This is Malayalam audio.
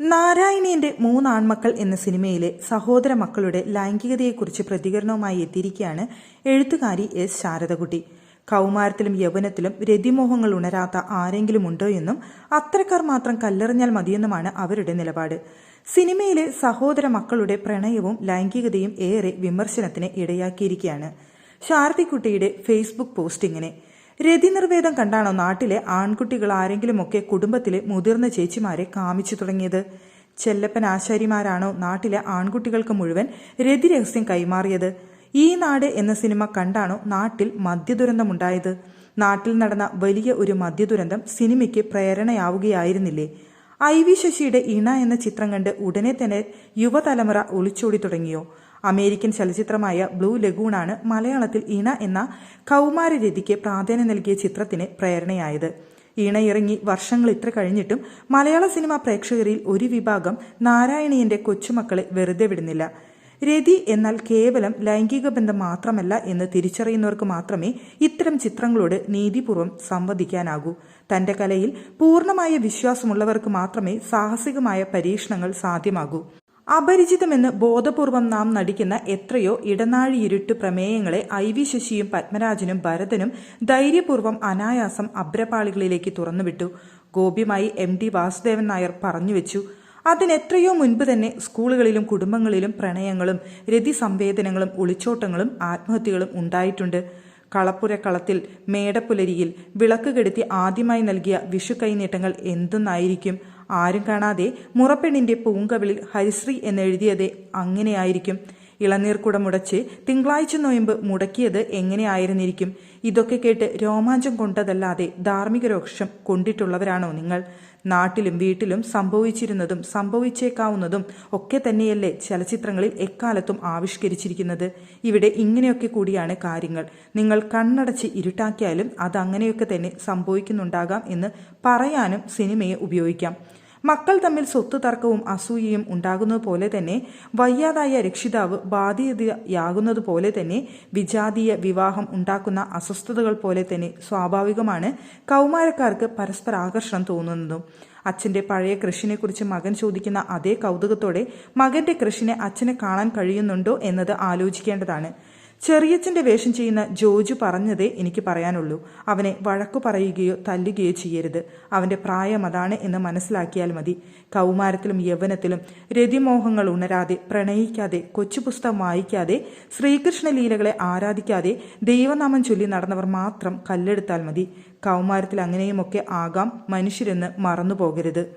നാരായണീയന്റെ മൂന്നാൺമക്കൾ എന്ന സിനിമയിലെ സഹോദര മക്കളുടെ ലൈംഗികതയെക്കുറിച്ച് പ്രതികരണവുമായി എത്തിയിരിക്കുകയാണ് എഴുത്തുകാരി എസ്. ശാരദകുട്ടി. കൗമാരത്തിലും യൗവനത്തിലും രതിമോഹങ്ങൾ ഉണരാത്ത ആരെങ്കിലും ഉണ്ടോ എന്നും അത്തരക്കാർ മാത്രം കല്ലെറിഞ്ഞാൽ മതിയെന്നുമാണ് അവരുടെ നിലപാട്. സിനിമയിലെ സഹോദര മക്കളുടെ പ്രണയവും ലൈംഗികതയും ഏറെ വിമർശനത്തിന് ഇടയാക്കിയിരിക്കുകയാണ് ശാരദിക്കുട്ടിയുടെ ഫേസ്ബുക്ക് പോസ്റ്റിങ്ങിനെ രതിനിർവേദം കണ്ടാണോ നാട്ടിലെ ആൺകുട്ടികൾ ആരെങ്കിലുമൊക്കെ കുടുംബത്തിലെ മുതിർന്ന ചേച്ചിമാരെ കാമിച്ചു തുടങ്ങിയത്? ചെല്ലപ്പൻ ആശാരിമാരാണോ നാട്ടിലെ ആൺകുട്ടികൾക്ക് മുഴുവൻ രതിരഹസ്യം കൈമാറിയത്? ഈ നാട് എന്ന സിനിമ കണ്ടാണോ നാട്ടിൽ മദ്യദുരന്തമുണ്ടായത്? നാട്ടിൽ നടന്ന വലിയ ഒരു മദ്യദുരന്തം സിനിമയ്ക്ക് പ്രേരണയാവുകയായിരുന്നില്ലേ? ഐ വി ശശിയുടെ ഇണ എന്ന ചിത്രം കണ്ട് ഉടനെ തന്നെ യുവതലമുറ ഒളിച്ചോടി തുടങ്ങിയോ? അമേരിക്കൻ ചലച്ചിത്രമായ ബ്ലൂ ലഗൂണാണ് മലയാളത്തിൽ ഇണ എന്ന കൗമാരരതിക്ക് പ്രാധാന്യം നൽകിയ ചിത്രത്തിന് പ്രേരണയായത്. ഇണ ഇറങ്ങി വർഷങ്ങൾ ഇത്ര കഴിഞ്ഞിട്ടും മലയാള സിനിമാ പ്രേക്ഷകരിൽ ഒരു വിഭാഗം നാരായണീയന്റെ കൊച്ചുമക്കളെ വെറുതെ വിടുന്നില്ല. രതി എന്നാൽ കേവലം ലൈംഗിക ബന്ധം മാത്രമല്ല എന്ന് തിരിച്ചറിയുന്നവർക്ക് മാത്രമേ ഇത്തരം ചിത്രങ്ങളോട് നീതിപൂർവം സംവദിക്കാനാകൂ. തന്റെ കലയിൽ പൂർണമായ വിശ്വാസമുള്ളവർക്ക് മാത്രമേ സാഹസികമായ പരീക്ഷണങ്ങൾ സാധ്യമാകൂ. അപരിചിതമെന്ന് ബോധപൂർവം നാം നടിക്കുന്ന എത്രയോ ഇടനാഴി ഇരുട്ട് പ്രമേയങ്ങളെ ഐ വി ശശിയും പത്മരാജനും ഭരതനും ധൈര്യപൂർവം അനായാസം അബ്രപാളികളിലേക്ക് തുറന്നുവിട്ടു. ഗോപ്യമായി എം ഡി വാസുദേവൻ നായർ പറഞ്ഞുവെച്ചു. അതിനെത്രയോ മുൻപ് തന്നെ സ്കൂളുകളിലും കുടുംബങ്ങളിലും പ്രണയങ്ങളും രതിസംവേദനങ്ങളും ഒളിച്ചോട്ടങ്ങളും ആത്മഹത്യകളും ഉണ്ടായിട്ടുണ്ട്. കളപ്പുരക്കളത്തിൽ മേടപ്പുലരിയിൽ വിളക്ക് കെടുത്തി ആദ്യമായി നൽകിയ വിഷു കൈനീട്ടങ്ങൾ എന്തെന്നായിരിക്കും? ആരും കാണാതെ മുറപ്പെണ്ണിന്റെ പൂങ്കവിളിൽ ഹരിശ്രീ എന്നെഴുതിയത് അങ്ങനെയായിരിക്കും. ഇളനീർക്കുട മുടച്ച് തിങ്കളാഴ്ച നോയമ്പ് മുടക്കിയത് എങ്ങനെയായിരുന്നിരിക്കും? ഇതൊക്കെ കേട്ട് രോമാഞ്ചം കൊണ്ടതല്ലാതെ ധാർമ്മിക രോക്ഷം കൊണ്ടിട്ടുള്ളവരാണോ നിങ്ങൾ? നാട്ടിലും വീട്ടിലും സംഭവിച്ചിരുന്നതും സംഭവിച്ചേക്കാവുന്നതും ഒക്കെ തന്നെയല്ലേ ചലച്ചിത്രങ്ങളിൽ എക്കാലത്തും ആവിഷ്കരിച്ചിരിക്കുന്നത്? ഇവിടെ ഇങ്ങനെയൊക്കെ കൂടിയാണ് കാര്യങ്ങൾ. നിങ്ങൾ കണ്ണടച്ച് ഇരുട്ടാക്കിയാലും അത് അങ്ങനെയൊക്കെ തന്നെ സംഭവിക്കുന്നുണ്ടാകാം എന്ന് പറയാനും സിനിമയെ ഉപയോഗിക്കാം. മക്കൾ തമ്മിൽ സ്വത്ത് തർക്കവും അസൂയയും ഉണ്ടാകുന്നത് പോലെ തന്നെ വയ്യാതായ രക്ഷിതാവ് ബാധിതയാകുന്നത് പോലെ തന്നെ വിജാതീയ വിവാഹം ഉണ്ടാക്കുന്ന അസ്വസ്ഥതകൾ പോലെ തന്നെ സ്വാഭാവികമാണ്. കൗമാരക്കാർക്ക് പരസ്പര ആകർഷണം തോന്നുന്നതും. അച്ഛന്റെ പഴയ കൃഷിനെക്കുറിച്ച് മകൻ ചോദിക്കുന്ന അതേ കൗതുകത്തോടെ മകന്റെ കൃഷിനെ അച്ഛനെ കാണാൻ കഴിയുന്നുണ്ടോ എന്നത് ആലോചിക്കേണ്ടതാണ്. ചെറിയച്ഛന്റെ വേഷം ചെയ്യുന്ന ജോജു പറഞ്ഞതേ എനിക്ക് പറയാനുള്ളൂ. അവനെ വഴക്കു പറയുകയോ തല്ലുകയോ ചെയ്യരുത്. അവന്റെ പ്രായം അതാണ് എന്ന് മനസ്സിലാക്കിയാൽ മതി. കൗമാരത്തിലും യൗവനത്തിലും രതിമോഹങ്ങൾ ഉണരാതെ പ്രണയിക്കാതെ കൊച്ചു പുസ്തകം വായിക്കാതെ ശ്രീകൃഷ്ണലീലകളെ ആരാധിക്കാതെ ദൈവനാമം ചൊല്ലി നടന്നവർ മാത്രം കല്ലെടുത്താൽ മതി. കൗമാരത്തിൽ അങ്ങനെയുമൊക്കെ ആകാം മനുഷ്യരെന്ന് മറന്നു പോകരുത്